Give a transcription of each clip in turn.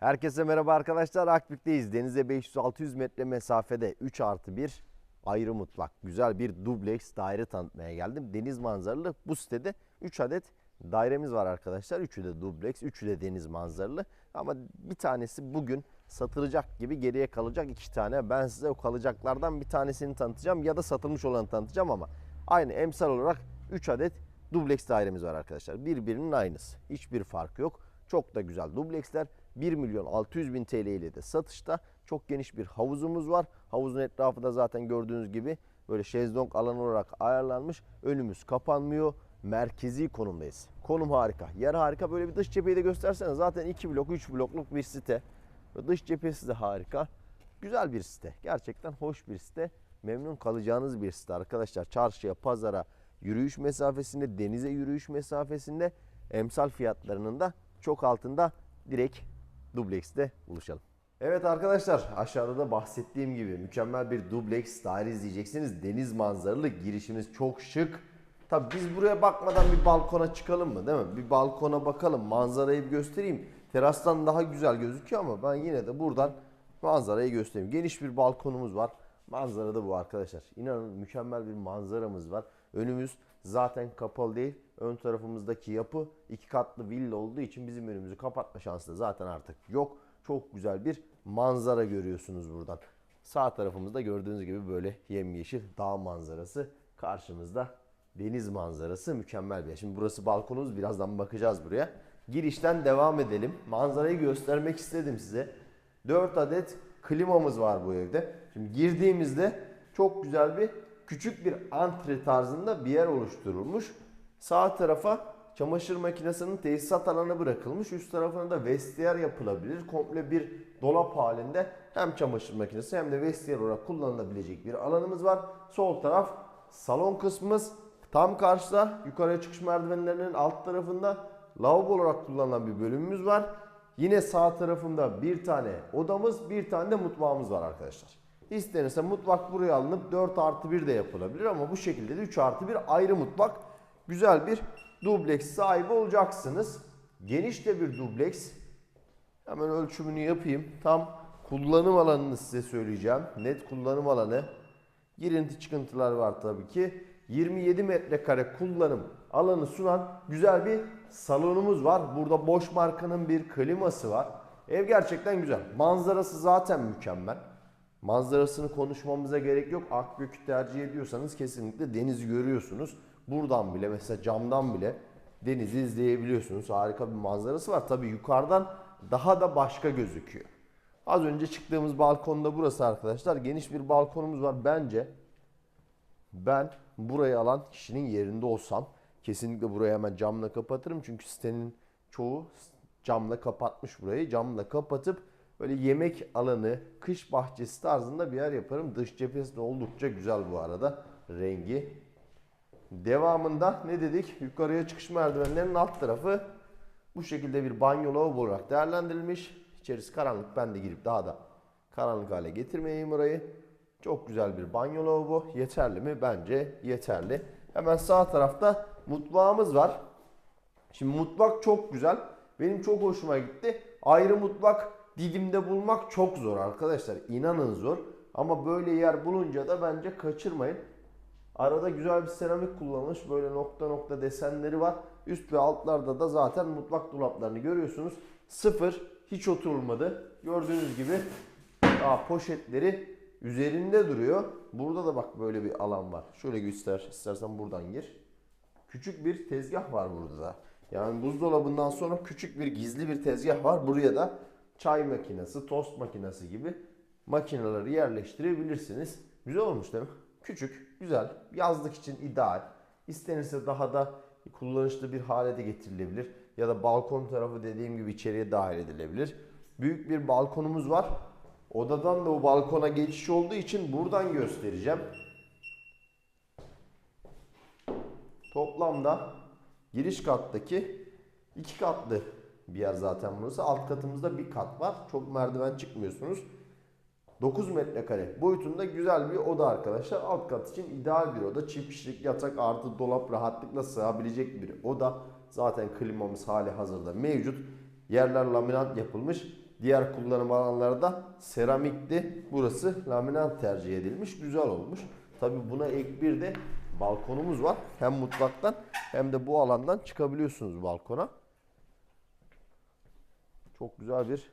Herkese merhaba arkadaşlar. Akbük'teyiz. Denize 500-600 metre mesafede 3 artı 1 ayrı mutfak. Güzel bir dubleks daire tanıtmaya geldim. Deniz manzaralı bu sitede 3 adet dairemiz var arkadaşlar. Üçü de dubleks, üçü de deniz manzaralı. Ama bir tanesi bugün satılacak gibi geriye kalacak iki tane. Ben size o kalacaklardan bir tanesini tanıtacağım ya da satılmış olanı tanıtacağım ama aynı emsal olarak 3 adet dubleks dairemiz var arkadaşlar. Birbirinin aynısı. Hiçbir farkı yok. Çok da güzel dubleksler. 1 milyon 600 bin TL ile de satışta. Çok geniş bir havuzumuz var. Havuzun etrafı da zaten gördüğünüz gibi böyle şezlong alanı olarak ayarlanmış. Önümüz kapanmıyor. Merkezi konumdayız. Konum harika. Yer harika. Böyle bir dış cepheyi de göstersene. Zaten 2 blok 3 blokluk bir site. Ve dış cephesi de harika. Güzel bir site. Gerçekten hoş bir site. Memnun kalacağınız bir site arkadaşlar. Çarşıya, pazara, yürüyüş mesafesinde, denize yürüyüş mesafesinde emsal fiyatlarının da çok altında direkt dublekste buluşalım. Evet arkadaşlar aşağıda da bahsettiğim gibi mükemmel bir dubleks daire izleyeceksiniz. Deniz manzaralı girişimiz çok şık. Tabi biz buraya bakmadan bir balkona çıkalım mı değil mi? Bir balkona bakalım manzarayı bir göstereyim. Terastan daha güzel gözüküyor ama ben yine de buradan manzarayı göstereyim. Geniş bir balkonumuz var. Manzara da bu arkadaşlar. İnanın mükemmel bir manzaramız var. Önümüz zaten kapalı değil. Ön tarafımızdaki yapı iki katlı villa olduğu için bizim önümüzü kapatma şansı da zaten artık yok. Çok güzel bir manzara görüyorsunuz buradan. Sağ tarafımızda gördüğünüz gibi böyle yemyeşil dağ manzarası. Karşımızda deniz manzarası mükemmel bir yer. Şimdi burası balkonumuz. Birazdan bakacağız buraya. Girişten devam edelim. Manzarayı göstermek istedim size. 4 adet klimamız var bu evde. Şimdi girdiğimizde çok güzel bir küçük bir antre tarzında bir yer oluşturulmuş. Sağ tarafa çamaşır makinesinin tesisat alanı bırakılmış. Üst tarafına da vestiyer yapılabilir. Komple bir dolap halinde hem çamaşır makinesi hem de vestiyer olarak kullanılabilecek bir alanımız var. Sol taraf salon kısmımız. Tam karşıda yukarıya çıkış merdivenlerinin alt tarafında lavabo olarak kullanılan bir bölümümüz var. Yine sağ tarafında bir tane odamız, bir tane de mutfağımız var arkadaşlar. İstenirse mutfak buraya alınıp 4 artı 1 de yapılabilir ama bu şekilde de 3 artı 1 ayrı mutfak. Güzel bir dubleks sahibi olacaksınız. Geniş de bir dubleks. Hemen ölçümünü yapayım. Tam kullanım alanını size söyleyeceğim. Net kullanım alanı. Girinti çıkıntılar var tabii ki. 27 metrekare kullanım alanı sunan güzel bir salonumuz var. Burada boş markanın bir kliması var. Ev gerçekten güzel. Manzarası zaten mükemmel. Manzarasını konuşmamıza gerek yok. Akbük'ü tercih ediyorsanız kesinlikle denizi görüyorsunuz. Buradan bile mesela camdan bile denizi izleyebiliyorsunuz. Harika bir manzarası var. Tabii yukarıdan daha da başka gözüküyor. Az önce çıktığımız balkonda burası arkadaşlar. Geniş bir balkonumuz var. Bence ben burayı alan kişinin yerinde olsam kesinlikle burayı hemen camla kapatırım. Çünkü sitenin çoğu camla kapatmış burayı. Camla kapatıp böyle yemek alanı, kış bahçesi tarzında bir yer yaparım. Dış cephesi de oldukça güzel bu arada rengi. Devamında ne dedik? Yukarıya çıkış merdivenlerinin alt tarafı bu şekilde bir banyo lavabo olarak değerlendirilmiş. İçerisi karanlık. Ben de girip daha da karanlık hale getirmeyeyim orayı. Çok güzel bir banyo lavabo. Yeterli mi? Bence yeterli. Hemen sağ tarafta mutfağımız var. Şimdi mutfak çok güzel. Benim çok hoşuma gitti. Ayrı mutfak Didim'de bulmak çok zor arkadaşlar. İnanın zor. Ama böyle yer bulunca da bence kaçırmayın. Arada güzel bir seramik kullanılmış. Böyle nokta nokta desenleri var. Üst ve altlarda da zaten mutfak dolaplarını görüyorsunuz. Sıfır. Hiç oturulmadı. Gördüğünüz gibi daha poşetleri üzerinde duruyor. Burada da bak böyle bir alan var. Şöyle göster. istersen buradan gir. Küçük bir tezgah var burada da. Yani buzdolabından sonra küçük bir gizli bir tezgah var. Buraya da çay makinesi, tost makinesi gibi makineleri yerleştirebilirsiniz. Güzel olmuş değil mi? Küçük, güzel. Yazlık için ideal. İstenirse daha da kullanışlı bir hale de getirilebilir. Ya da balkon tarafı dediğim gibi içeriye dahil edilebilir. Büyük bir balkonumuz var. Odadan da o balkona geçiş olduğu için buradan göstereceğim. Toplamda giriş kattaki iki katlı bir yer zaten burası. Alt katımızda bir kat var. Çok merdiven çıkmıyorsunuz. 9 metrekare boyutunda güzel bir oda arkadaşlar. Alt kat için ideal bir oda. Çift kişilik yatak artı dolap rahatlıkla sığabilecek bir oda. Zaten klimamız hali hazırda mevcut. Yerler laminat yapılmış. Diğer kullanım alanlarda seramikti. Burası laminat tercih edilmiş. Güzel olmuş. Tabi buna ek bir de balkonumuz var. Hem mutfaktan hem de bu alandan çıkabiliyorsunuz balkona. Çok güzel bir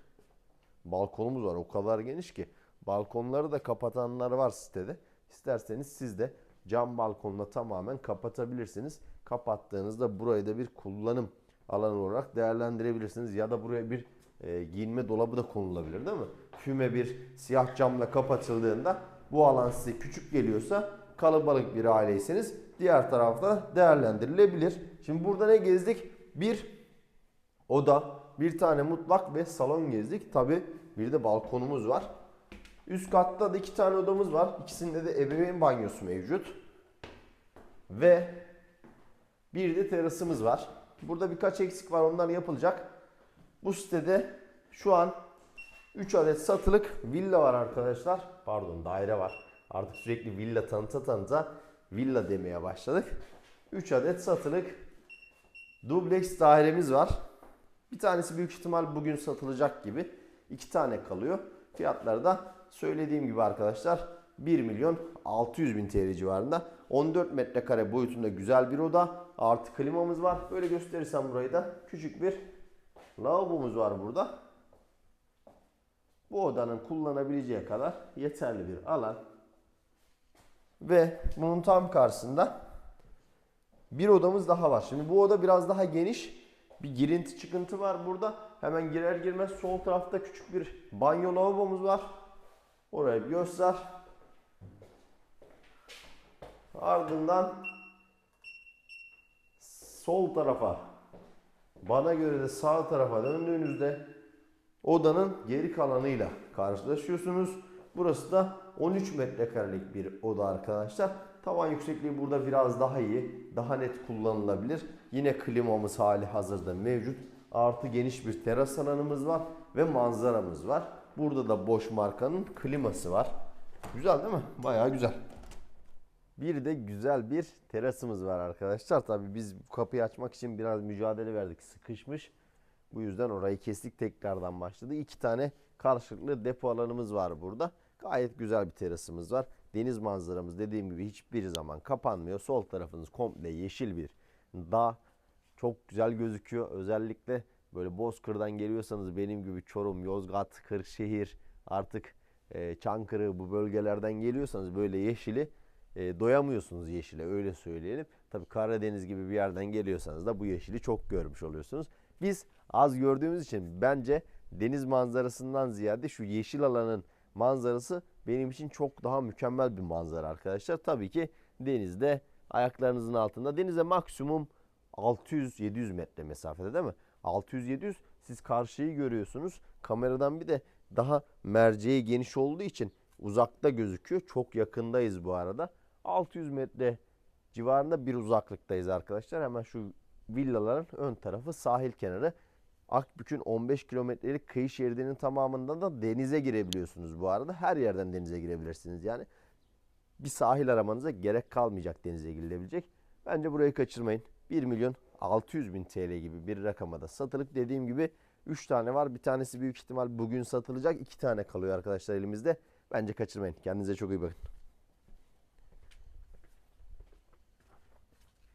balkonumuz var. O kadar geniş ki. Balkonları da kapatanlar var sitede. İsterseniz siz de cam balkonla tamamen kapatabilirsiniz. Kapattığınızda burayı da bir kullanım alanı olarak değerlendirebilirsiniz. Ya da buraya bir e, giyinme dolabı da konulabilir değil mi? Füme bir siyah camla kapatıldığında bu alan size küçük geliyorsa kalabalık bir aileyseniz diğer tarafta değerlendirilebilir. Şimdi burada ne gezdik? Bir oda, bir tane mutfak ve salon gezdik. Tabi bir de balkonumuz var. Üst katta da iki tane odamız var. İkisinde de ebeveyn banyosu mevcut. Ve bir de terasımız var. Burada birkaç eksik var onlar yapılacak. Bu sitede şu an 3 adet satılık villa var arkadaşlar. Pardon daire var. Artık sürekli villa tanıta tanıta villa demeye başladık. 3 adet satılık dubleks dairemiz var. Bir tanesi büyük ihtimal bugün satılacak gibi. İki tane kalıyor. Fiyatları da söylediğim gibi arkadaşlar 1 milyon 600 bin TL civarında. 14 metrekare boyutunda güzel bir oda. Artı klimamız var. Böyle gösterirsem burayı da küçük bir lavabomuz var burada. Bu odanın kullanabileceği kadar yeterli bir alan. Ve bunun tam karşısında bir odamız daha var. Şimdi bu oda biraz daha geniş. Bir girinti çıkıntı var burada. Hemen girer girmez sol tarafta küçük bir banyo lavabomuz var. Orayı bir göster. Ardından sol tarafa bana göre de sağ tarafa döndüğünüzde odanın geri kalanıyla karşılaşıyorsunuz. Burası da 13 metrekarelik bir oda arkadaşlar. Tavan yüksekliği burada biraz daha iyi, daha net kullanılabilir. Yine klimamız hali hazırda mevcut. Artı geniş bir teras alanımız var ve manzaramız var. Burada da boş markanın kliması var. Güzel değil mi? Bayağı güzel. Bir de güzel bir terasımız var arkadaşlar. Tabii biz kapıyı açmak için biraz mücadele verdik. Sıkışmış. Bu yüzden orayı kestik tekrardan başladı. İki tane karşılıklı depo alanımız var burada. Gayet güzel bir terasımız var. Deniz manzaramız dediğim gibi hiçbir zaman kapanmıyor. Sol tarafınız komple yeşil bir dağ. Çok güzel gözüküyor. Özellikle böyle Bozkır'dan geliyorsanız benim gibi Çorum, Yozgat, Kırşehir, artık e, Çankırı bu bölgelerden geliyorsanız böyle yeşili e, doyamıyorsunuz yeşile öyle söyleyelim. Tabii Karadeniz gibi bir yerden geliyorsanız da bu yeşili çok görmüş oluyorsunuz. Biz az gördüğümüz için bence deniz manzarasından ziyade şu yeşil alanın manzarası benim için çok daha mükemmel bir manzara arkadaşlar. Tabii ki denizde ayaklarınızın altında denize maksimum 600-700 metre mesafede değil mi? 600-700 siz karşıyı görüyorsunuz. Kameradan bir de daha merceği geniş olduğu için uzakta gözüküyor. Çok yakındayız bu arada. 600 metre civarında bir uzaklıktayız arkadaşlar. Hemen şu villaların ön tarafı sahil kenarı. Akbük'ün 15 kilometrelik kıyı şeridinin tamamında da denize girebiliyorsunuz bu arada. Her yerden denize girebilirsiniz yani. Bir sahil aramanıza gerek kalmayacak denize girilebilecek. Bence burayı kaçırmayın. 1 milyon 600 bin TL gibi bir rakama da satılık. Dediğim gibi 3 tane var. Bir tanesi büyük ihtimal bugün satılacak. 2 tane kalıyor arkadaşlar elimizde. Bence kaçırmayın. Kendinize çok iyi bakın.